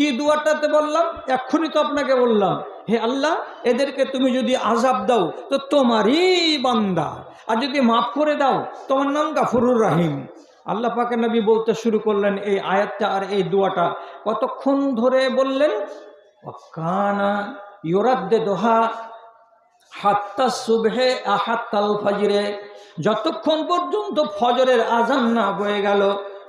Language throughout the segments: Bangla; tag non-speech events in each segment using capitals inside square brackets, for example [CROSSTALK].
কি দুয়াটাতে বললাম? এক্ষুনি তো আপনাকে বললাম, হে আল্লাহ, এদেরকে তুমি যদি আজাব দাও, তো তোমারই বান্দা। আর যদি মাফ করে দাও, তোমার নাম গাফরুর রাহিম। আল্লাহ পাকে নবী বলতে শুরু করলেন এই আয়াতটা আর এই দুয়াটা। কতক্ষণ ধরে বললেন? কানা ইয়োরাদ্দে দোহা হাত্তা সুবহে আহাত্তাল ফজরে। যতক্ষণ পর্যন্ত ফজরের আজান না বয়ে গেল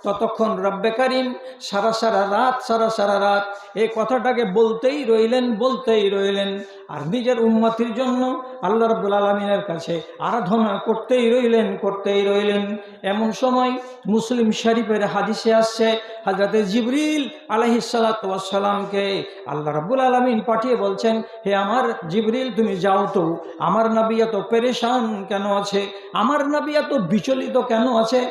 ততক্ষণ রব্বে কারিম সারা সারা রাত, সারা সারা রাত এই কথাটাকে বলতেই রইলেন বলতেই রইলেন। আর নিজের উন্মতির জন্য আল্লাহ রব্বুল আলমিনের কাছে আরাধনা করতেই রইলেন করতেই রইলেন। এমন সময় মুসলিম শরীফের হাদিসে আসছে হাজরতে জিবরিল আলহিসাল্লাতামকে আল্লাহ রাব্বুল আলমিন পাঠিয়ে বলছেন, হে আমার জিবরিল, তুমি যাও তো। আমার নাবি এত পেরেশান কেন আছে? আমার নাবি এত বিচলিত কেন আছে?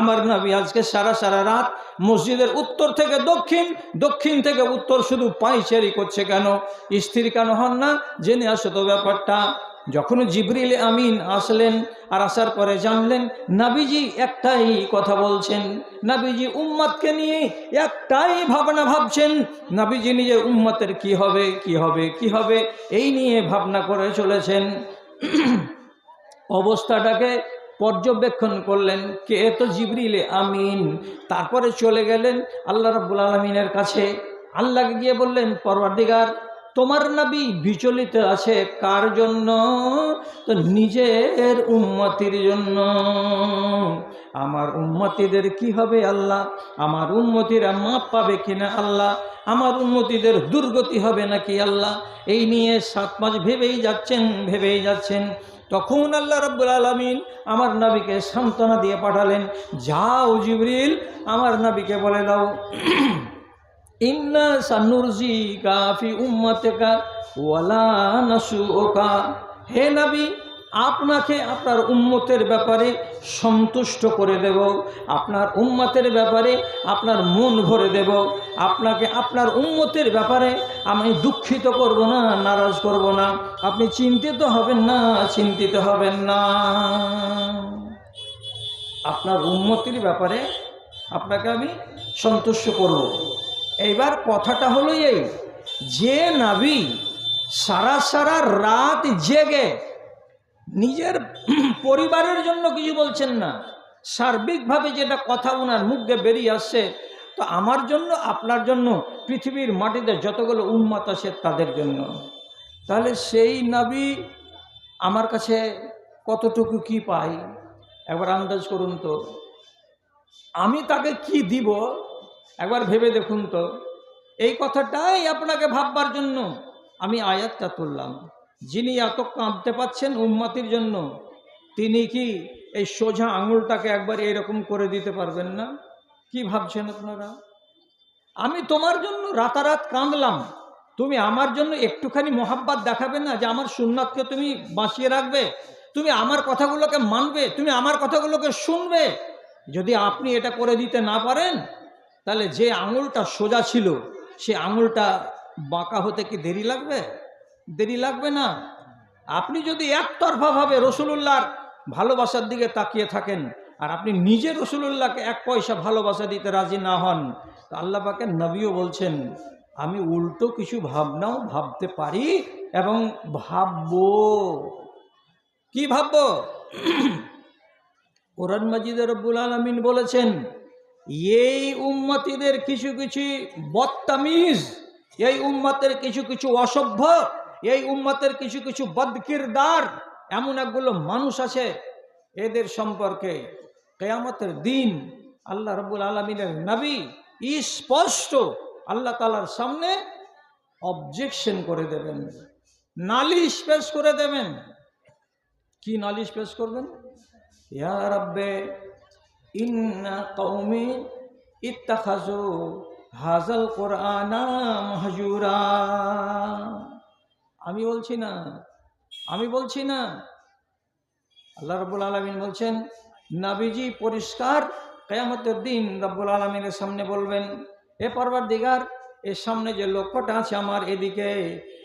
আমার নবী আজকে সারা সারা রাত মসজিদের উত্তর থেকে দক্ষিণ দক্ষিণ থেকে উত্তর শুধু পাইচারি করছে কেন? স্থির কেন হন না? জেনে আসো তো ব্যাপারটা। যখন জিবরিল আমিন আসলেন আর আসার পরে জানলেন, নাবিজি একটাই কথা বলছেন, নাবিজি উম্মাদকে নিয়ে একটাই ভাবনা ভাবছেন, নাবিজি নিজের উম্মতের কি হবে কি হবে কি হবে, এই নিয়ে ভাবনা করে চলেছেন। অবস্থাটাকে পর্যবেক্ষণ করলেন, কে তো জিবরিলে? আমিন। তারপরে চলে গেলেন আল্লাহ রাব্বুল আলমিনের কাছে। আল্লাহকে গিয়ে বললেন, পরওয়ার্দিগার, তোমার নাবি বিচলিত আছে কার জন্য? তো নিজের উন্মতির জন্য। আমার উন্মতিদের কি হবে আল্লাহ? আমার উন্মতিরা মাপ পাবে কিনা আল্লাহ? আমার উন্মতিদের দুর্গতি হবে নাকি আল্লাহ? এই নিয়ে সাত মাস ভেবেই যাচ্ছেন ভেবেই যাচ্ছেন। তখন আল্লাহ রব্বুল আলমিন আমার নাবিকে সান্ত্বনা দিয়ে পাঠালেন, যাও জিবরিল, আমার নাবিকে বলে দাও, ইন্না সানুরজি কাফি উম্মতেকা ওয়ালা নাসু ওকা হে নাবি আপনাকে আপনার উম্মতের ব্যাপারে সন্তুষ্ট করে দেব, আপনার উম্মতের ব্যাপারে আপনার মন ভরে দেব, আপনাকে আপনার উম্মতের ব্যাপারে আমি দুঃখিত করব না, নারাজ করব না। আপনি চিন্তিত হবেন না, চিন্তিত হবেন না। আপনার উন্মতির ব্যাপারে আপনাকে আমি সন্তুষ্ট করব। এইবার কথাটা হলো এই, যে নাবি সারা সারা রাত জেগে নিজের পরিবারের জন্য কিছু বলছেন না। সার্বিকভাবে যেটা কথা ওনার মুখে বেরিয়ে আসছে, তো আমার জন্য, আপনার জন্য পৃথিবীর মাটিতে যতগুলো উন্মত আছে তাদের জন্য। তাহলে সেই নাবি আমার কাছে কতটুকু কি পাই একবার আন্দাজ করুন তো। আমি তাকে কি দিব? একবার ভেবে দেখুন তো। এই কথাটাই আপনাকে ভাববার জন্য আমি আয়াতটা তুললাম। যিনি এত কাঁদতে পাচ্ছেন উম্মাতির জন্য, তিনি কি এই সোজা আঙুলটাকে একবার এরকম করে দিতে পারবেন না? কি ভাবছেন আপনারা? আমি তোমার জন্য রাতারাত কাঁদলাম। তুমি আমার জন্য একটুখানি মোহাব্বাত দেখাবে না যে আমার সুন্নাতকে তুমি বাঁচিয়ে রাখবে? তুমি আমার কথাগুলোকে মানবে? তুমি আমার কথাগুলোকে শুনবে? যদি আপনি এটা করে দিতে না পারেন, তাহলে যে আঙুলটা সোজা ছিল, সে আঙুলটা বাঁকা হতে কি দেরি লাগবে? দেরি লাগবে না। আপনি যদি একতরফাভাবে রসুলুল্লাহর ভালোবাসার দিকে তাকিয়ে থাকেন আর আপনি নিজে রসুলুল্লাহকে এক পয়সা ভালোবাসা দিতে রাজি না হন, তো আল্লাহ পাকে নবীও বলছেন, আমি উল্টো কিছু ভাবনাও ভাবতে পারি এবং ভাববো। কি ভাবব? কোরআন মাজিদ রব্বুল আলমিন বলেছেন, এই উম্মতিদের কিছু কিছু বদতামিজ, এই উম্মতের কিছু কিছু অসভ্য এই উম্মতের কিছু কিছু বদকিরদার, এমন একগুলো মানুষ আছে, এদের সম্পর্কে কেয়ামতের দিন আল্লাহ রব্বুল আলমিনের নবী স্পষ্ট আল্লাহ তালার সামনে অবজেকশন করে দেবেন, নালিশ পেশ করে দেবেন। কি নালিশ পেশ করবেন? ইয়া ইন্না কৌমি ইত্তাখাজু হাজল কোরআনা মহজুরা। আমি বলছি না। আমি বলছি না। আল্লাহ রব্বুল আলমিন বলছেন, নাবিজি পরিষ্কার, কেয়ামতের দিন রব্বুল আলমিনের সামনে বলবেন, এ পর্বার দিগার এর সামনে যে লক্ষ্যটা আছে আমার এদিকে,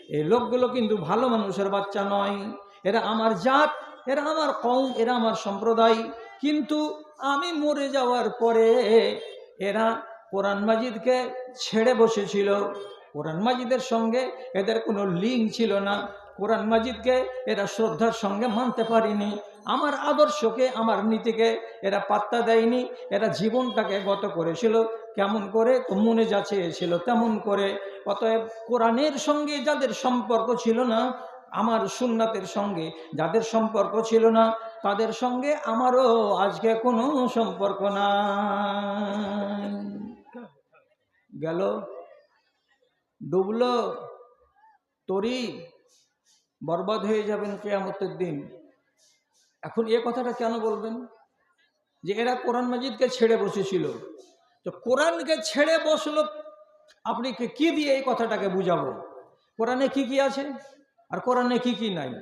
এই লোকগুলো কিন্তু ভালো মানুষের বাচ্চা নয়। এরা আমার জাত, এরা আমার কম এরা আমার সম্প্রদায়। কিন্তু আমি মরে যাওয়ার পরে এরা কোরআন মাজিদকে ছেড়ে বসেছিল। কোরআন মাজিদের সঙ্গে এদের কোনো লিঙ্ক ছিল না। কোরআন মাজিদকে এরা শ্রদ্ধার সঙ্গে মানতে পারিনি। আমার আদর্শকে, আমার নীতিকে এরা পাত্তা দেয়নি। এরা জীবনটাকে গত করেছিল। কেমন করে? তো মনে যাচ্ছে ছিল তেমন করে। অতএব কোরআনের সঙ্গে যাদের সম্পর্ক ছিল না, আমার সুন্নাতের সঙ্গে যাদের সম্পর্ক ছিল না, তাদের সঙ্গে আমারও আজকে কোনো সম্পর্ক নাই। গেল? ডুবলো তরি বরবাদ হয়ে যাবেন কেয়ামতের দিন। এখন এ কথাটা কেন বলবেন? যে এরা কোরআন মাজিদকে ছেড়ে বসেছিল। তো কোরআনকে ছেড়ে বসল, আপনি কে- দিয়ে এই কথাটাকে বুঝাবো? কোরআনে কি কি আছে আর কোরআনে কি কি নাই?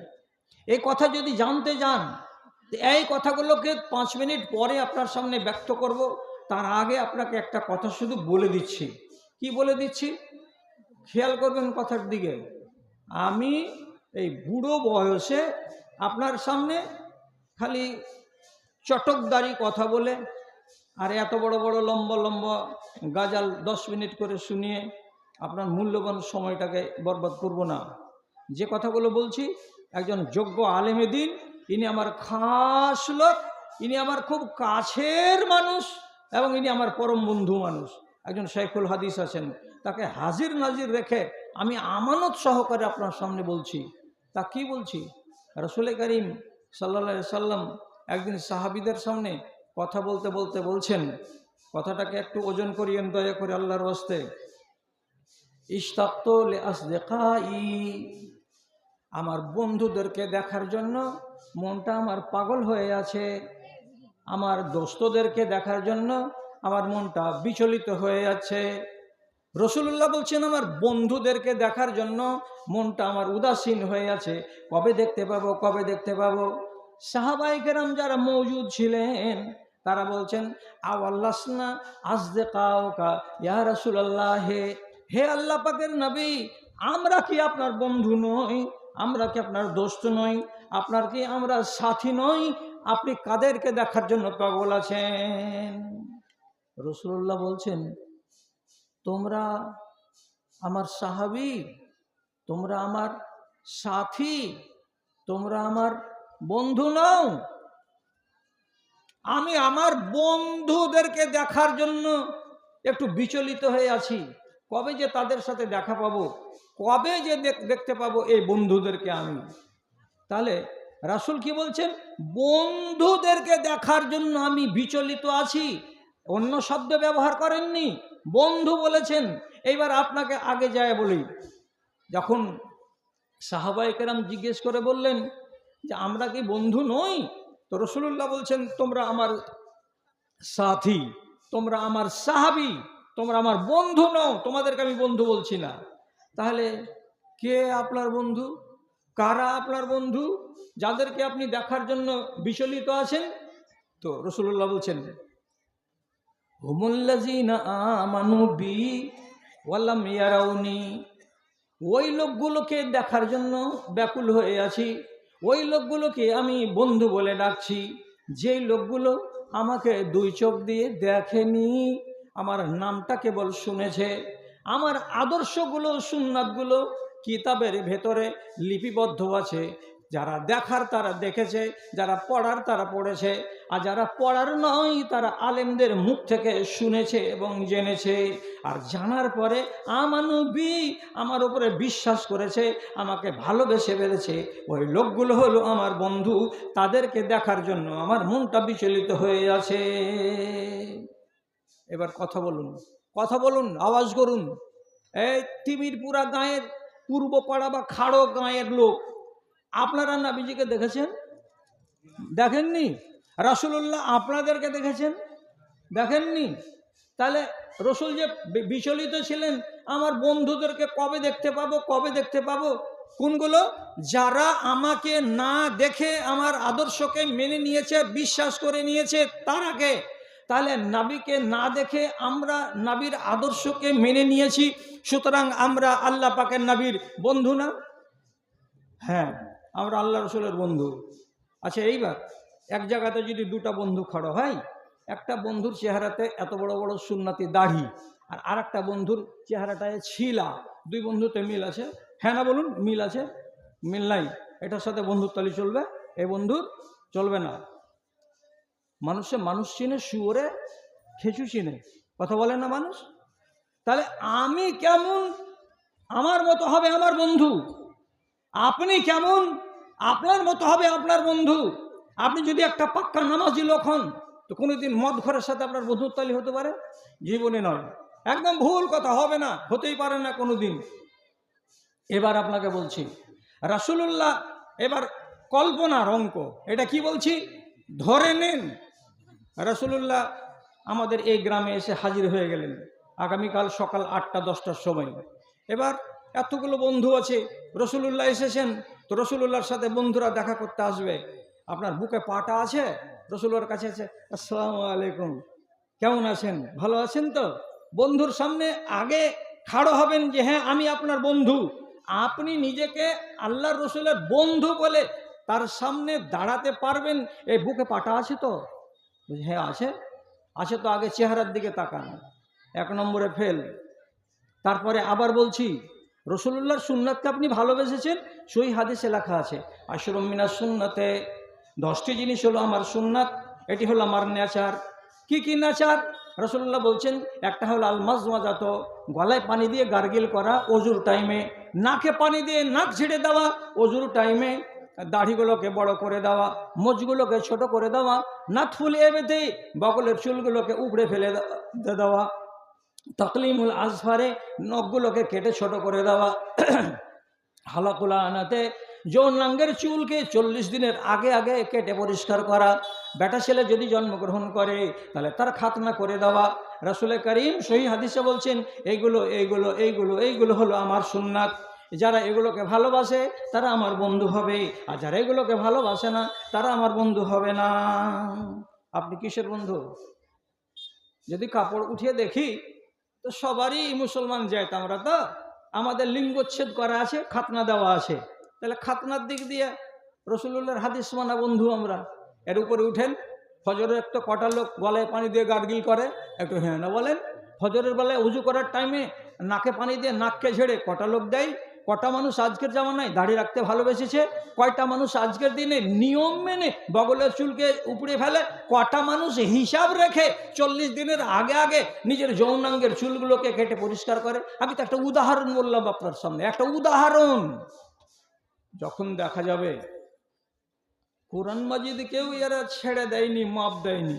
এই কথা যদি জানতে যান এই কথাগুলোকে পাঁচ মিনিট পরে আপনার সামনে ব্যক্ত করব। তার আগে আপনাকে একটা কথা শুধু বলে দিচ্ছি। কি বলে দিচ্ছি? খেয়াল করবেন কথার দিকে। আমি এই বুড়ো বয়সে আপনার সামনে খালি চটকদারি কথা বলে, আর এত বড় বড় লম্বা লম্বা গাজাল দশ মিনিট করে শুনিয়ে আপনার মূল্যবান সময়টাকে বরবাদ করব না। যে কথাগুলো বলছি, একজন যোগ্য আলেমে দিন, ইনি আমার খাস লোক, ইনি আমার খুব কাছের মানুষ এবং ইনি আমার পরম বন্ধু মানুষ। একজন শেখুল হাদিস আছেন, তাকে হাজির নাজির রেখে আমি আমানত সহকারে আপনার সামনে বলছি। তা কি বলছি? রসুল করিম সাল্লা সাল্লাম একদিন সাহাবিদের সামনে কথা বলতে বলতে বলছেন, কথাটাকে একটু ওজন করিয়েন দয়া করে আল্লাহর হস্তে। ইস্তাক্ত আসদেকাই আমার বন্ধুদেরকে দেখার জন্য মনটা আমার পাগল হয়ে আছে। আমার দোস্তদেরকে দেখার জন্য আমার মনটা বিচলিত হয়ে যাচ্ছে। রসুল্লাহ বলছেন, আমার বন্ধুদেরকে দেখার জন্য মনটা আমার উদাসীন হয়ে আছে কবে দেখতে পাবো, কবে দেখতে পাবো? সাহাবাইকেরাম যারা মৌজুদ ছিলেন, তারা বলছেন, আওয়াল্লাসনা আজদে কাউকা ইয়া রসুল্লাহ হে হে আল্লাহ পাকের নবী, আমরা কি আপনার বন্ধু নই? আমরা কি আপনার দোস্ত নই? আপনার কি আমরা সাথী নই? আপনি কাদেরকে দেখার জন্য পাগল আছেন? রসুল্লাহ বলছেন, তোমরা আমার সাহাবি, তোমরা আমার সাথী, তোমরা আমার বন্ধু নও। আমি আমার বন্ধুদেরকে দেখার জন্য একটু বিচলিত হয়ে আছি। কবে যে তাদের সাথে দেখা পাবো, কবে যে দেখ- দেখতে পাবো এই বন্ধুদেরকে আমি? তাহলে রাসুল কি বলছেন? বন্ধুদেরকে দেখার জন্য আমি বিচলিত আছি। অন্য শব্দ ব্যবহার করেননি। বন্ধু বলেছেন, এইবার আপনাকে আগে যায় বলি। যখন সাহাবাইকেরাম জিজ্ঞেস করে বললেন, যে আমরা কি বন্ধু নই? তো রসুল্লাহ বলছেন, তোমরা আমার সাথী, তোমরা আমার সাহাবি, তোমরা আমার বন্ধু নও, তোমাদেরকে আমি বন্ধু বলছি না। তাহলে কে আপনার বন্ধু? কারা আপনার বন্ধু? যাদেরকে আপনি দেখার জন্য বিচলিত আছেন? তো রসুল্লাহ বলছেন ওই লোকগুলোকে দেখার জন্য ব্যাকুল হয়ে আছি। ওই লোকগুলোকে আমি বন্ধু বলে ডাকছি। যেই লোকগুলো আমাকে দুই চোখ দিয়ে দেখেনি, আমার নামটা কেবল শুনেছে। আমার আদর্শগুলো, সুন্নাতগুলো কিতাবের ভেতরে লিপিবদ্ধ আছে। যারা দেখার তারা দেখেছে, যারা পড়ার তারা পড়েছে। আর যারা পড়ার নয়, তারা আলেমদের মুখ থেকে শুনেছে এবং জেনেছে। আর জানার পরে, আমানবী আমার উপরে বিশ্বাস করেছে, আমাকে ভালোবেসে ফেলেছে। ওই লোকগুলো হলো আমার বন্ধু, তাদেরকে দেখার জন্য আমার মনটা বিচলিত হয়ে আছে। এবার কথা বলুন কথা বলুন, আওয়াজ করুন। এই তিমিরপুরা গাঁয়ের পূর্ব পাড়া বা খাড়ো গাঁয়ের লোক, আপনারা নাবিজিকে দেখেছেন? দেখেননি? রাসুলুল্লাহ আপনাদেরকে দেখেছেন? দেখেননি? তাহলে রসুল যে বিচলিত ছিলেন, আমার বন্ধুদেরকে কবে দেখতে পাবো, কবে দেখতে পাবো? কোনগুলো? যারা আমাকে না দেখে আমার আদর্শকে মেনে নিয়েছে, বিশ্বাস করে নিয়েছে তার আগে তাহলে নাবিকে না দেখে আমরা নাবির আদর্শকে মেনে নিয়েছি, সুতরাং আমরা আল্লাহ পাকের নাবির বন্ধু না? হ্যাঁ আমরা আল্লাহ রসুলের বন্ধু। আচ্ছা এইবার এক জায়গাতে যদি দুটা বন্ধু খাড়ো হয়, একটা বন্ধুর চেহারাতে এত বড় বড় সুন্নাতি দাড়ি আর আর একটা বন্ধুর চেহারাটায় ছিলা দুই বন্ধুতে মিল আছে। হ্যাঁ না বলুন, মিল আছে? মিল নাই। এটার সাথে বন্ধুর তালি চলবে? এই বন্ধুর চলবে না। মানুষে মানুষ চিনে, শুয়োরে খেচু চিনে। কথা বলে না মানুষ? তাহলে আমি কেমন? আমার মতো হবে আমার বন্ধু। আপনি কেমন? আপনার মতো হবে আপনার বন্ধু। আপনি যদি একটা পাক্কা নামাজি লোক হন, তো কোনোদিন মদ ঘরের সাথে আপনার বন্ধুর তালি হতে পারে? জীবনে নয়। একদম ভুল কথা, হবে না, হতেই পারে না কোনো দিন এবার আপনাকে বলছি, রাসুলুল্লাহ, এবার কল্পনার অঙ্ক। এটা কি বলছি? ধরে নেন, রাসুলুল্লাহ আমাদের এই গ্রামে এসে হাজির হয়ে গেলেন, আগামীকাল সকাল আটটা, দশটার সময়। এবার এতগুলো বন্ধু আছে, রসুলুল্লাহ এসেছেন, তো রসুলুল্লাহর সাথে বন্ধুরা দেখা করতে আসবে। আপনার বুকে পাটা আছে? রসুল্লাহর কাছে আছে, আসসালামু আলাইকুম, কেমন আছেন? ভালো আছেন তো? বন্ধুর সামনে আগে খাড়ো হবেন যে হ্যাঁ আমি আপনার বন্ধু। আপনি নিজেকে আল্লাহ রসুলের বন্ধু বলে তার সামনে দাঁড়াতে পারবেন, এই বুকে পাটা আছে তো? হ্যাঁ আছে। আছে তো আগে চেহারার দিকে তাকান, এক নম্বরে ফেল। তারপরে আবার বলছি রসুল্লাহর সুন্নাতকে আপনি ভালোবেসেছেন? সই হাদিসে লেখা আছে, আশরম মিনার সুন্নাতে দশটি জিনিস হলো আমার সুন্নাত, এটি হলো আমার নেচার কি কি নেচার রসুল্লাহ বলছেন, একটা হলো আলমাজ মাজাত গলায় পানি দিয়ে গার্গিল করা অজুর টাইমে, নাকে পানি দিয়ে নাক ছেড়ে দেওয়া অজুর টাইমে, দাড়িগুলোকে বড় করে দেওয়া, মোজগুলোকে ছোট করে দেওয়া, নাক ফুলিয়ে বেঁধে বগলের চুলগুলোকে উপড়ে ফেলে দেওয়া, তকলিমুল আজফারে নখগুলোকে কেটে ছোট করে দেওয়া, [CLEARS THROAT] হালাকুলা আনাতে যৌনাঙ্গের চুলকে চল্লিশ দিনের আগে আগে কেটে পরিষ্কার করা। বেটা ছেলে যদি জন্মগ্রহণ করে, তাহলে তার খাতনা করে দেওয়া। রাসুলে করিম সহি হাদিসে বলছেন, এইগুলো এইগুলো এইগুলো এইগুলো হলো আমার সুন্নাত। যারা এগুলোকে ভালোবাসে, তারা আমার বন্ধু হবে। আর যারা এগুলোকে ভালোবাসে না, তারা আমার বন্ধু হবে না। আপনি কিসের বন্ধু? যদি কাপড় উঠিয়ে দেখি, তো সবারই মুসলমান যায় আমরা তো। আমাদের লিঙ্গচ্ছেদ করা আছে, খাতনা দেওয়া আছে। তাহলে খাতনার দিক দিয়ে রসুল্লাহর হাদিস মানা বন্ধু আমরা। এর উপরে উঠেন, ফজরের একটা কটা লোক গলায় পানি দিয়ে গার্গিল করে, একটু হ্যাঁ না বলেন, ফজরের বেলায় উজু করার টাইমে নাকে পানি দিয়ে নাককে ঝেড়ে কটা লোক দেয়, কটা মানুষ আজকের জামানায় দাড়ি রাখতে ভালোবেসেছে, কয়টা মানুষ আজকের দিনে নিয়ম মেনে বগলের চুলকে উপড়ে ফেলে, কটা মানুষ হিসাব রেখে চল্লিশ দিনের আগে আগে নিজের যৌনাঙ্গের চুলগুলোকে কেটে পরিষ্কার করে। আমি তো একটা উদাহরণ বললাম আপনার সামনে, একটা উদাহরণ। যখন দেখা যাবে, কোরআন মাজিদ কেউ এরা ছেড়ে দেয়নি, মাপ দেয়নি।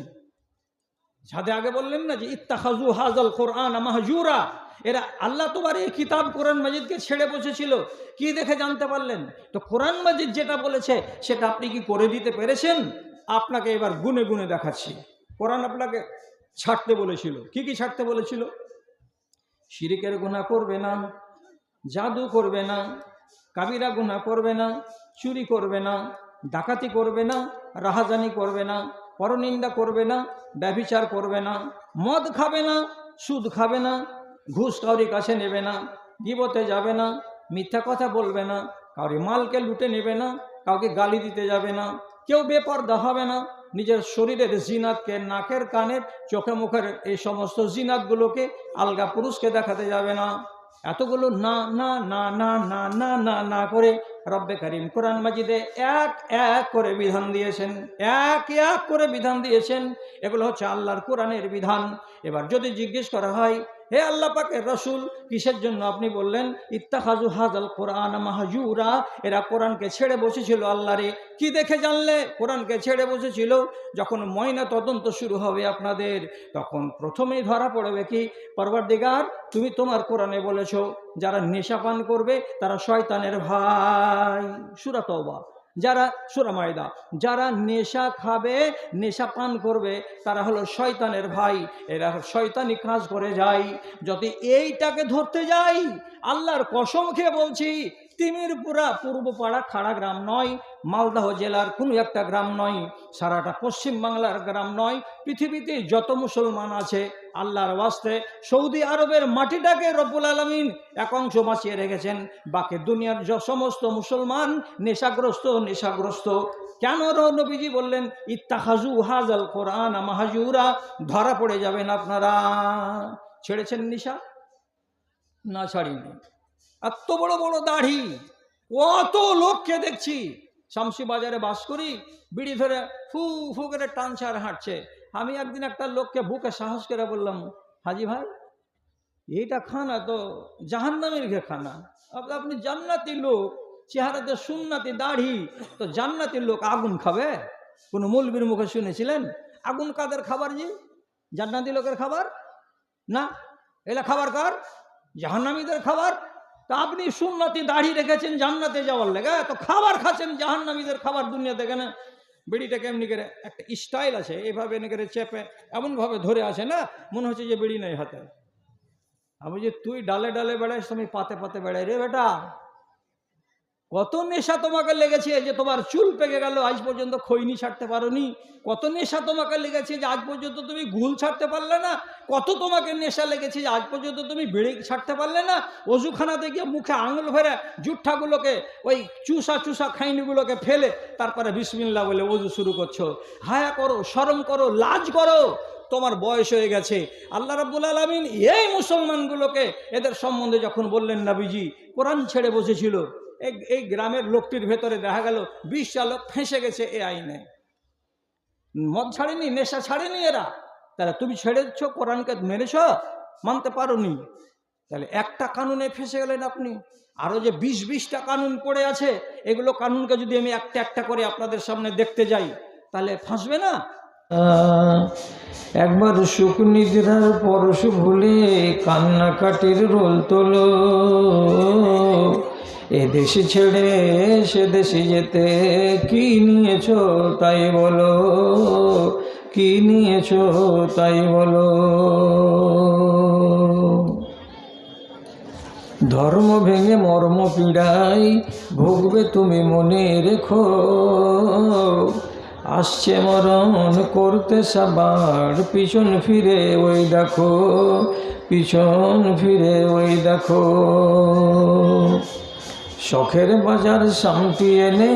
সাথে আগে বললেন না যে ইত্তাখাজু হাজাল কোরআন মাহজুরা এরা আল্লাহ তোমার এই কিতাব কোরআন মাজিদকে ছেড়ে বসেছিল। কি দেখে জানতে পারলেন? তো কোরআন মাজিদ যেটা বলেছে, সেটা আপনি কি করে দিতে পেরেছেন? আপনাকে এবার গুনে গুনে দেখাচ্ছি। কোরআন আপনাকে ছাড়তে বলেছিল। কি কি ছাড়তে বলেছিল? শিরিকের গুণা করবে না, জাদু করবে না কাবিরা গুণা করবে না, চুরি করবে না, ডাকাতি করবে না, রাহাজানি করবে না, পরনিন্দা করবে না, ব্যভিচার করবে না, মদ খাবে না, সুদ খাবে না, ঘুষ কাউরি কাছে নেবে না, গিবতে যাবে না, মিথ্যা কথা বলবে না, কাউরি মালকে লুটে নেবে না, কাউকে গালি দিতে যাবে না, কেউ বেপর্দা হবে না, নিজের শরীরের জিনাতকে নাকের কানের চোখে মুখের এই সমস্ত জিনাতগুলোকে আলগা পুরুষকে দেখাতে যাবে না। এতগুলো না না না না না না না না করে রব্বে করিম কোরআন মাজিদে এক এক করে বিধান দিয়েছেন। এক এক করে বিধান দিয়েছেন। এগুলো হচ্ছে আল্লাহর কোরআনের বিধান। এবার যদি জিজ্ঞেস করা হয় হে আল্লাহ পাকের রসুল, কিসের জন্য আপনি বললেন ইত্তাখাজু হাজাল কোরআন মাহাজুরা এরা কোরআনকে ছেড়ে বসেছিল আল্লাহরে কি দেখে জানলে? কোরআনকে ছেড়ে বসেছিল। যখন ময়না তদন্ত শুরু হবে আপনাদের, তখন প্রথমেই ধরা পড়বে কি? পরবর্দিগার তুমি তোমার কোরআনে বলেছ, যারা নেশা পান করবে, তারা শয়তানের ভাই। সুরা তওবা। যারা, সুরা মায়দা, যারা নেশা খাবে, নেশা পান করবে, তারা হলো শয়তানের ভাই। এরা শয়তানি কাজ করে যায়। যদি এইটাকে ধরতে যাই, আল্লাহর কসম খেয়ে বলছি তিমিরপুরা পূর্বপাড়া খাড়া গ্রাম নয়, মালদাহ জেলার কোনো একটা গ্রাম নয়, সারাটা পশ্চিম বাংলার গ্রাম নয়। পৃথিবীতে যত মুসলমান আছে, আল্লাহর ওয়াস্তে সৌদি আরবের মাটিটাকে রব্বুল আলমিন এক অংশ বাঁচিয়ে রেখেছেন। বাকি দুনিয়ার য- সমস্ত মুসলমান নেশাগ্রস্ত নেশাগ্রস্ত। কেন নবীজি বললেন ইত্তাহাজু হাজাল কোরআন মাহাজুরা ধরা পড়ে যাবেন আপনারা। ছেড়েছেন নিশা? না ছাড়িনি। এত বড় বড় দাড়ি। কত লোককে দেখছি। শামসি বাজারে বাস করি, বিড়ি ধরে ফু ফু করে টানছে আর হাঁটছে। আমি একদিন একটা লোককে বুকে সাহস করে বললাম, হাজি ভাই, এইটা খানা তো জাহান্নামের ঘে খানা। আপ- আপনি জান্নাতি লোক চেহারাতে সুন্নাতি দাড়ি, তো জান্নাতি লোক আগুন খাবে? কোনো মৌলবীর মুখে শুনেছিলেন? আগুন কাদের খাবার জি? জান্নাতি লোকের খাবার? না? এলা খাবার কার? জাহান্নামীদের খাবার? তা আপনি সুন্নতি দাড়ি রেখেছেন জান্নাতে যাওয়ার লেগে। তো খাবার খাচ্ছেন, জাহান্নামীদের খাবার দুনিয়াতে কেন বিড়িটাকে এমনি করে একটা স্টাইল আছে, এভাবে এনে করে চেপে, এমনভাবে ধরে আসে না, মনে হচ্ছে যে বিড়ি নেই হাতে। আমি যে তুই ডালে ডালে বেড়াইস, আমি পাতে পাতে বেড়াই রে বেটা। কত নেশা তোমাকে লেগেছে যে তোমার চুল পেকে গেল, আজ পর্যন্ত খৈনি ছাড়তে পারোনি। কত নেশা তোমাকে লেগেছে যে আজ পর্যন্ত তুমি ঘুল ছাড়তে পারলে না। কত তোমাকে নেশা লেগেছে যে আজ পর্যন্ত তুমি বিড়ি ছাড়তে পারলে না। অজুখানাতে গিয়ে মুখে আঙুল ভরে জুঠাগুলোকে ওই চুষা চুষা খাইনিগুলোকে ফেলে তারপরে বিসমিল্লা বলে অজু শুরু করছ। হায়া করো, শরম করো, লাজ করো। তোমার বয়স হয়ে গেছে। আল্লাহ রাব্বুল আলমিন এই মুসলমানগুলোকে, এদের সম্বন্ধে যখন বললেন নাবিজি, কোরআন ছেড়ে বসেছিল। এই গ্রামের লোকটির ভেতরে দেখা গেল বিশ চালক ফেঁসে গেছে এ আইনে। মদ ছাড়েনি, নেশা ছাড়েনি এরা। তাহলে তুমি ছেড়েছ, কোরআনকে মেরেছ, মানতে পারোনি। তাহলে একটা কানুনে ফেঁসে গেলেন আপনি। আরও যে বিশ বিশটা কানুন পড়ে আছে, এগুলো কানুনকে যদি আমি একটা একটা করে আপনাদের সামনে দেখতে যাই, তাহলে ফাঁসবে না? একবার সুখ নিদ্রার পরশ ভুলে কান্নাকাটির রোল তোলো। এ দেশে ছেড়ে সে দেশে যেতে কি নিয়েছো তাই বলো? কি নিয়েছো তাই বলো? ধর্ম ভেঙে মর্ম পীড়াই ভুগবে তুমি মনে রেখো। আসছে মরণ করতে সাবার, পিছন ফিরে ওই দেখো, পিছন ফিরে ওই দেখো। শখের বাজার শান্তি এনে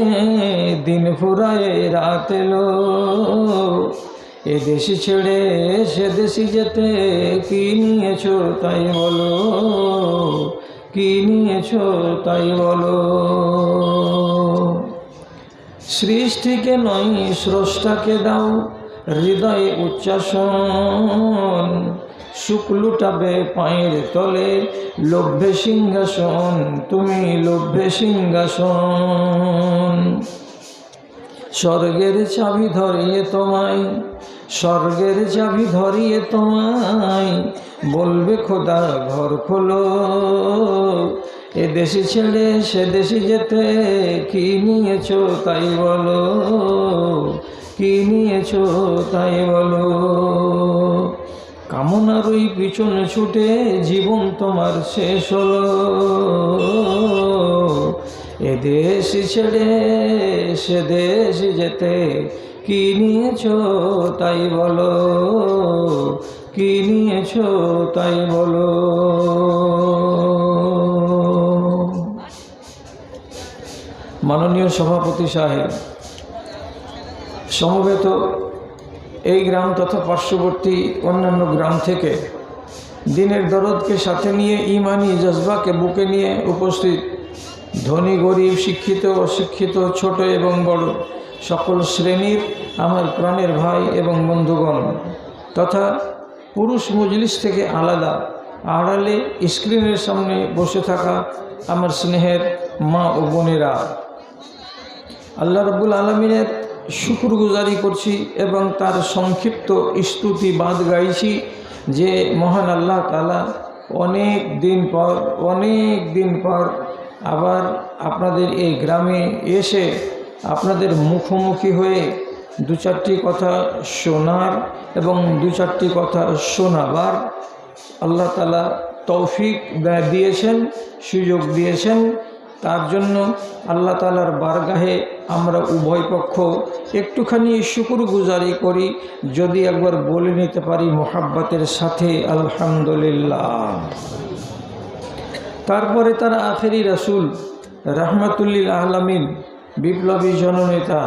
দিন ফুরায় রাত এলো। এ দেশি ছেড়ে সে দেশি যেতে কি নিয়েছো তাই বলো, কি নিয়েছো তাই বলো। সৃষ্টিকে নয়, স্রষ্টাকে দাও হৃদয়ে উচ্চাসন। সুখ লুটাবে পায়ের তলে। লভ্যে সিংহাসন, তুমি লভ্যে সিংহাসন। স্বর্গের চাবি ধরিয়ে তোমায়, স্বর্গের চাবি ধরিয়ে তোমায়। বলবে খোদা, ঘর খোলো। এ দেশে ছেড়ে সে দেশে যেতে, কি নিয়েছো তাই বলো? কি নিয়েছো তাই বলো? কামনার ওই পিছনে ছুটে, জীবন তোমার শেষ হলো। এ দেশ ছেড়ে, সে দেশ যেতে কি নিয়েছো তাই বলো। কি নিয়েছো তাই বলো। মাননীয় সভাপতি সাহেব, সমবেত এই গ্রাম তথা পার্শ্ববর্তী অন্যান্য গ্রাম থেকে দিনের দরদকে সাথে নিয়ে ইমানি জজবাকে বুকে নিয়ে উপস্থিত ধনী, গরিব, শিক্ষিত, অশিক্ষিত, ছোট এবং বড় সকল শ্রেণির আমার প্রাণের ভাই এবং বন্ধুগণ তথা পুরুষ মজলিস থেকে আলাদা আড়ালে স্ক্রিনের সামনে বসে থাকা আমার স্নেহের মা ও বোনেরা। আল্লাহ রব্বুল আলমিনের শুকুর গুজারি করছি এবং তার সংক্ষিপ্ত স্তুতি বাদ গাইছি যে মহান আল্লাহ তালা অনেক দিন পর, অনেক দিন পর আবার আপনাদের এই গ্রামে এসে আপনাদের মুখোমুখি হয়ে দু চারটি কথা শোনার এবং দু চারটি কথা শোনাবার আল্লাহ তালা তৌফিক দিয়েছেন, সুযোগ দিয়েছেন। তার জন্য আল্লাহ তালার বারগাহে আমরা উভয় পক্ষ একটুখানি শুকুর গুজারি করি, যদি একবার বলে নিতে পারি মোহাব্বতের সাথে, আলহামদুলিল্লাহ। তারপরে তার আখেরি রাসুল, রাহমাতুল্লিল আলমিন, বিপ্লবী জননেতা,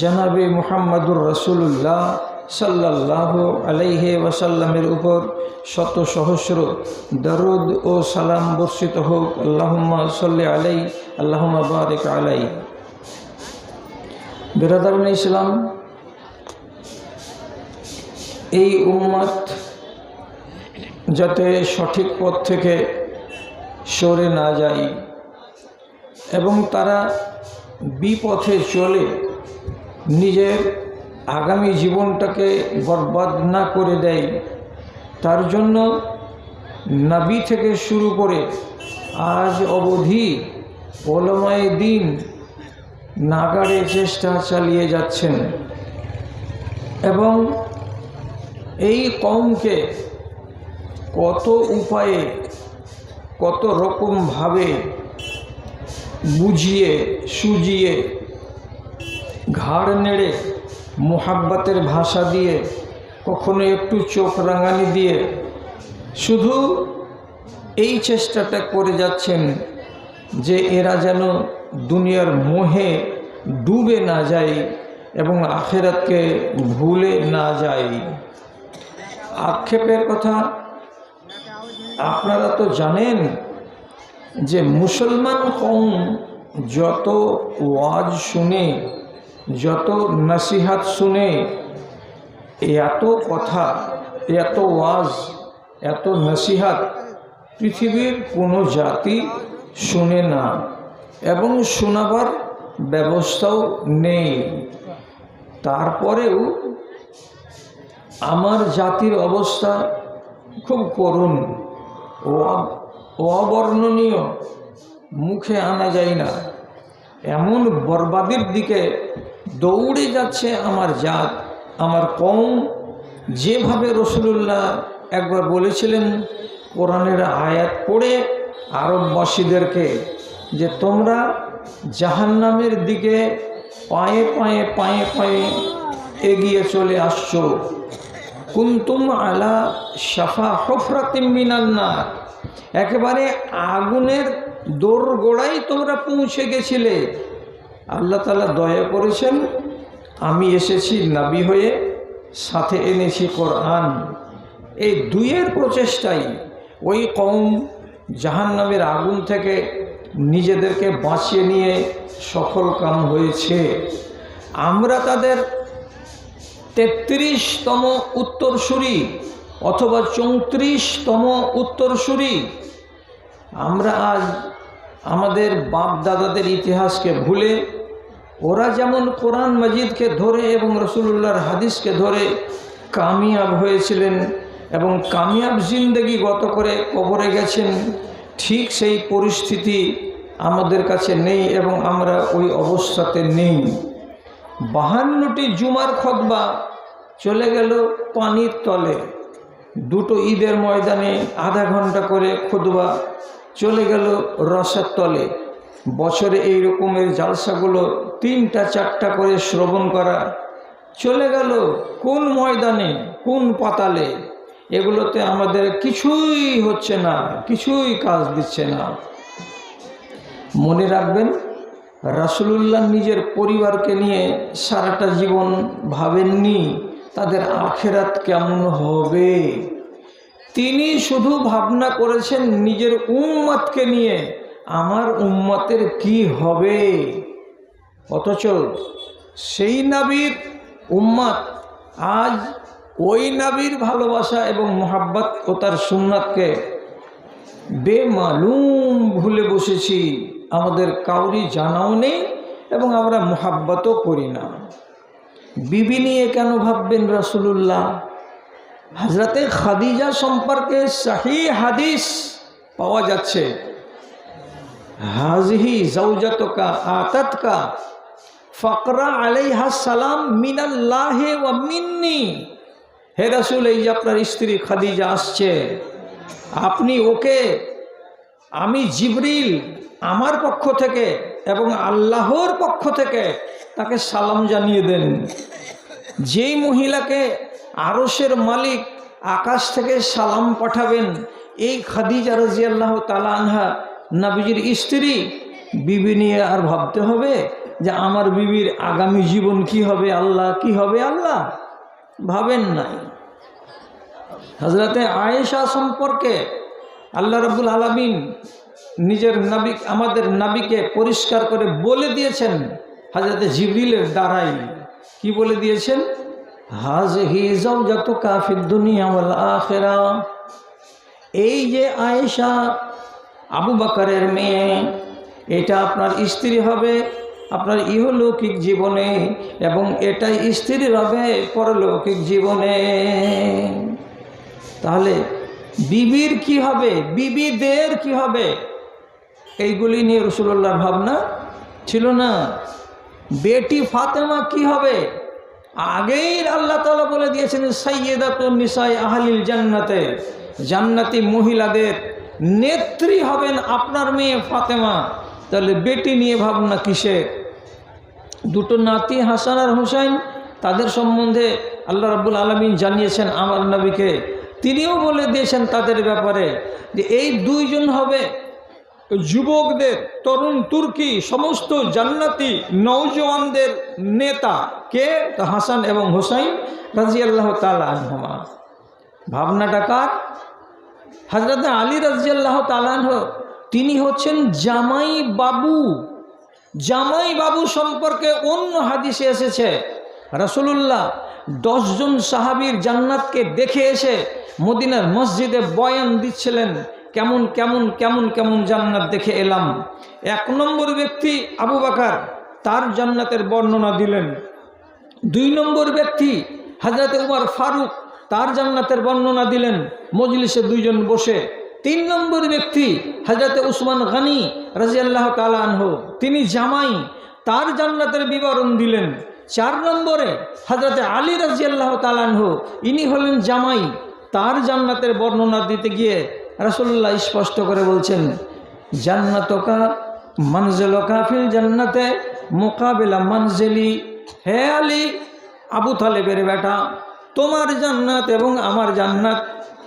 জানাবি মুহাম্মদুর রসুল্লাহ সাল্লাহ আলাইহে ওয়াসাল্লামের উপর শত সহস্র দরুদ ও সালাম বর্ষিত হোক। আল্লাহুম্মা সাল্লি আলাই আল্লাহুম্মা বারিক আলাই বেরাদারুল ইসলাম, এই উম্মাত যাতে সঠিক পথ থেকে সরে না যায় এবং তারা বিপথে চলে নিজের আগামী জীবনটাকে বরবাদ না করে দেয়। তার জন্য নাবি থেকে শুরু করে আজ অবধি ওলমায় দিন নাগাড়ে চেষ্টা চালিয়ে যাচ্ছেন। এবং এই কমকে কত উপায়ে, কত রকমভাবে বুঝিয়ে, সুজিয়ে, ঘাড় নেড়ে মোহাব্বতের ভাষা দিয়ে কখনো একটু চোখ রাঙানি দিয়ে, শুধু এই চেষ্টাটা করে যাচ্ছেন যে এরা যেন দুনিয়ার মোহে ডুবে না যায় এবং আখেরাতকে ভুলে না যায়। আক্ষেপের কথা, আপনারা তো জানেন যে মুসলমান কম যত ওয়াজ শুনে যত নসিহাত শুনে, এত কথা, এত ওয়াজ, এত নসিহাত পৃথিবীর কোনো জাতি শুনে না এবং শোনাবার ব্যবস্থাও নেই। তারপরেও আমার জাতির অবস্থা খুব করুণ অবর্ণনীয়, মুখে আনা যায় না। এমন বরবাদের দিকে দৌড়ে যাচ্ছে আমার জাত, আমার কম যেভাবে রসুল্লাহ একবার বলেছিলেন, কোরআনের আয়াত পড়ে আরববাসীদেরকে যে তোমরা জাহান্নামের দিকে পায়ে পায়ে পায়ে পায়ে এগিয়ে চলে আসছো। কুন্তুম আলা সাফা হফরাতিম মিনান্নার একেবারে আগুনের দোর গোড়াই তোমরা পৌঁছে গেছিলে। আল্লাহ তালা দয়া করেছেন, আমি এসেছি নাবি হয়ে সাথে এনেছি কোরআন। এই দুইয়ের প্রচেষ্টাই ওই কম জাহান্নামের আগুন থেকে নিজেদেরকে বাঁচিয়ে নিয়ে সফল কাম হয়েছে। আমরা তাদের তেত্রিশতম উত্তরসূরি অথবা চৌত্রিশতম উত্তরসূরি। আমরা আজ আমাদের বাপ দাদাদের ইতিহাসকে ভুলে, ওরা যেমন কোরআন মজিদকে ধরে এবং রসুল্লাহর হাদিসকে ধরে কামিয়াব হয়েছিলেন এবং কামিয়াব জিন্দগি গত করে কবরে গেছেন, ঠিক সেই পরিস্থিতি আমাদের কাছে নেই এবং আমরা ওই অবস্থাতে নেই। বাহান্নটি জুমার খতবা চলে গেল পানির তলে। দুটো ঈদের ময়দানে আধা ঘণ্টা করে খুদবা চলে গেল রসের তলে। বছরে এই রকমের জালসাগুলো তিনটা, চারটা করে শ্রবণ করা। চলে গেল কোন ময়দানে, কোন পাতালে। এগুলোতে আমাদের কিছুই হচ্ছে না, কিছুই কাজ দিচ্ছে না। মনে রাখবেন, রাসুলুল্লাহ নিজের পরিবারকে নিয়ে সারাটা জীবন ভাবেননি তাদের আখেরাত কেমন হবে। তিনি শুধু ভাবনা করেছেন নিজের উম্মতকে নিয়ে। আমার উম্মতের কি হবে? অথচ সেই নাবির উম্মত আজ ওই নাবির ভালোবাসা এবং মোহাব্বত ও তার সুন্নাতকে বেমালুম ভুলে বসেছি। আমাদের কাউরি জানাও নেই এবং আমরা মোহাব্বতও করি না। বিবি নিয়ে কেন ভাববেন রসুল্লাহ হাজরাতে খাদিজা সম্পর্কে শাহি হাদিস পাওয়া যাচ্ছে। হাজহি জৌজতকা আততকা ফকরা আলাইহা সালাম মিনাল্লাহে ওয়া মিন্নি। হে রসুল, এই যে আপনার স্ত্রী খাদিজা আসছে, আপনি ওকে, আমি জিবরিল আমার পক্ষ থেকে এবং আল্লাহর পক্ষ থেকে তাকে সালাম জানিয়ে দেন। যেই মহিলাকে আরসের মালিক আকাশ থেকে সালাম পাঠাবেন। এই খাদিজা রাজিয়াল্লাহ তালা আনহা নাবিজির স্ত্রী বিবি নিয়ে আর ভাবতে হবে যে আমার বিবির আগামী জীবন কি হবে, আল্লাহ কি হবে, আল্লাহ ভাবেন নাই। হজরতে আয়েশা সম্পর্কে আল্লাহ রবুল আলমিন নিজের নাবি, আমাদের নাবিকে পরিষ্কার করে বলে দিয়েছেন। হাজরতে জিবরিলের দ্বারাই। কি বলে দিয়েছেন? হাজ হি যত কাফির দুনিয়া ওয়াল আখেরা। এই যে আয়েশা আবু বাকারের মেয়ে, এটা আপনার স্ত্রী হবে, আপনার ইহলৌকিক জীবনে, এবং এটাই স্ত্রীর হবে পরলৌকিক জীবনে। তাহলে বিবির কি হবে? বিবিদের কি হবে? এইগুলি নিয়ে রসুল্লাহর ভাবনা ছিল না। বেটি ফাতেমা কি হবে? আগেই আল্লাহ তালা বলে দিয়েছেন সৈয়দাত নিসাই আহলিল জান্নাতে, জান্নাতি মহিলাদের নেত্রী হবেন আপনার মেয়ে ফাতেমা। তাহলে বেটি নিয়ে ভাবনা কিসে দুটো নাতি হাসান আর হুসাইন, তাদের সম্বন্ধে আল্লাহ রাব্বুল আলমিন জানিয়েছেন আমার নবীকে। তিনিও বলে দিয়েছেন তাদের ব্যাপারে যে এই দুইজন হবে যুবকদের, তরুণ তুর্কি, সমস্ত জান্নাতি নৌজওয়ানদের নেতা কে? হাসান এবং হুসাইন রাজি আল্লাহ তালা আনহমা। ভাবনাটা কার? হজরত আলী রাজিয়াল্লাহ তালানহ তিনি হচ্ছেন জামাই বাবু। জামাই বাবু সম্পর্কে অন্য হাদিসে এসেছে রসুল্লাহ দশজন সাহাবীর জান্নাতকে দেখে এসে মদিনার মসজিদে বয়ান দিচ্ছিলেন কেমন কেমন কেমন কেমন জান্নাত দেখে এলাম। এক নম্বর ব্যক্তি আবু বাকার, তার জান্নাতের বর্ণনা দিলেন। দুই নম্বর ব্যক্তি হাজরত উমর ফারুক, তার জান্নাতের বর্ণনা দিলেন। মজলিসে দুইজন বসে। তিন নম্বর ব্যক্তি হাজরত উসমান গানি রাজিয়াল্লাহ তালানহ তিনি জামাই, তার জান্নাতের বিবরণ দিলেন। চার নম্বরে হাজরত আলী রাজিয়াল্লাহ তালানহ ইনি হলেন জামাই, তার জান্নাতের বর্ণনা দিতে গিয়ে রাসুল্লাহ স্পষ্ট করে বলছেন, জান্নাতকা মনজেলকা কাফিল জান্নাতে, মোকাবেলা মানজেলি। হে আলী, আবু তালেবের বেটা, তোমার জান্নাত এবং আমার জান্নাত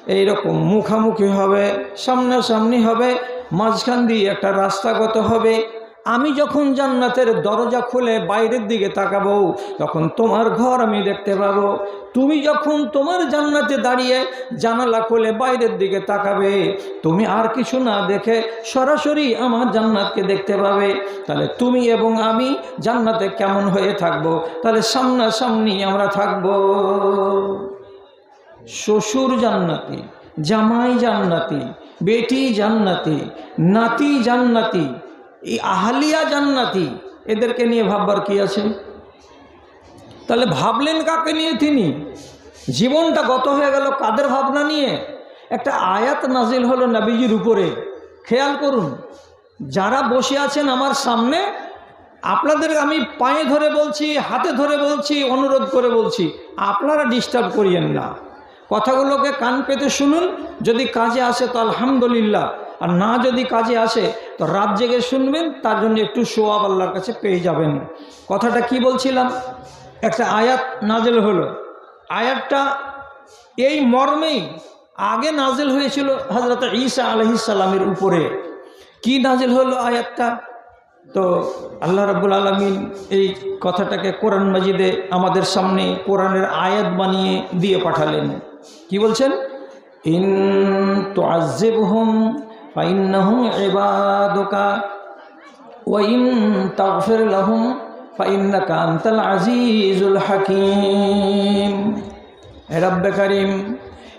এই রকম মুখামুখি হবে, সামনাসামনি হবে, মাঝখান দিয়ে একটা রাস্তাগত হবে আমি যখন জান্নাতের দরজা খুলে বাইরের দিকে তাকাবো, তখন তোমার ঘর আমি দেখতে পাবো। তুমি যখন তোমার জান্নাতে দাঁড়িয়ে জানালা খুলে বাইরের দিকে তাকাবে, তুমি আর কিছু না দেখে সরাসরি আমার জান্নাতকে দেখতে পাবে। তাহলে তুমি এবং আমি জান্নাতে কেমন হয়ে থাকব? তাহলে সামনাসামনি আমরা থাকব। শ্বশুর জান্নাতি, জামাই জান্নাতি, বেটি জান্নাতি, নাতি জান্নাতি এই আহালিয়া জান্নাতি, এদেরকে নিয়ে ভাববার কি আছে? তাহলে ভাবলেন কাকে নিয়ে তিনি? জীবনটা গত হয়ে গেল কাদের ভাবনা নিয়ে? একটা আয়াত নাজিল হলো নবীজির উপরে। খেয়াল করুন, যারা বসে আছেন আমার সামনে, আপনাদের আমি পায়ে ধরে বলছি, হাতে ধরে বলছি, অনুরোধ করে বলছি, আপনারা ডিস্টার্ব করিয়েন না। কথাগুলোকে কান পেতে শুনুন, যদি কাজে আসে তো আলহামদুলিল্লাহ, আর না যদি কাজে আসে তো রাত জেগে শুনবেন, তার জন্য একটু সোয়াব আল্লাহর কাছে পেয়ে যাবেন। কথাটা কি বলছিলাম? একটা আয়াত নাজেল হলো। আয়াতটা এই মর্মেই আগে নাজেল হয়েছিল হজরত ঈসা আলহিসাল্লামের উপরে। কি নাজেল হলো আয়াতটা? তো আল্লাহ রাব্বুল আলমিন এই কথাটাকে কোরআন মাজিদে আমাদের সামনে কোরআনের আয়াত বানিয়ে দিয়ে পাঠালেন। কি বলছেন? ইন তো আজিব হুম ফাইন্নাহুম এবাদোকা ওয়াইন তাগফির লাহুম ফাইন্নাকা আনতাল আজিজুল হাকিম। রব্বে কারিম,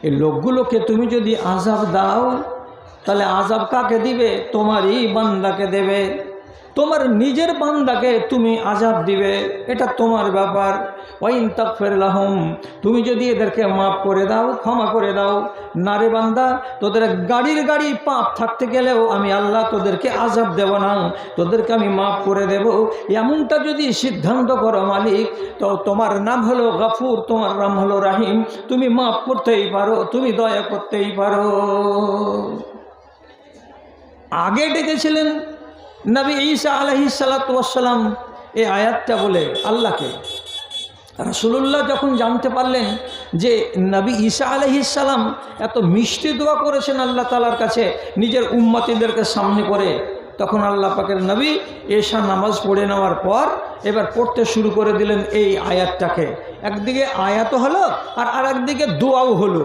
এই লোকগুলোকে তুমি যদি আজাব দাও, তাহলে আজাব কাকে দিবে? তোমারই বান্দাকে দেবে। তোমার নিজের বান্দাকে তুমি আজাব দিবে, এটা তোমার ব্যাপার। ওয়াইন তাকফের তুমি যদি এদেরকে মাফ করে দাও, ক্ষমা করে দাও, নারে বান্দা, তোদের গাড়ির গাড়ি পাপ থাকতে গেলেও আমি আল্লাহ তোদেরকে আজাব দেব না, তোদেরকে আমি মাফ করে দেব। এমনটা যদি সিদ্ধান্ত করো মালিক, তো তোমার নাম হলো গাফুর, তোমার নাম হলো রাহিম। তুমি মাফ করতেই পারো, তুমি দয়া করতেই পারো। আগে ডেকেছিলেন নবী ঈসা আলহি সালাতাম এই আয়াতটা বলে আল্লাহকে রসুল্লাহ যখন জানতে পারলেন যে নবী ঈসা আলহিসাল্লাম এত মিষ্টি দোয়া করেছেন আল্লাহ তালার কাছে, নিজের উম্মতিদেরকে সামনে করে তখন আল্লাহ পাকের নবী এশা নামাজ পড়ে নেওয়ার পর এবার পড়তে শুরু করে দিলেন এই আয়াতটাকে। একদিকে আয়াতও হলো আর আর একদিকে দোয়াও হলো।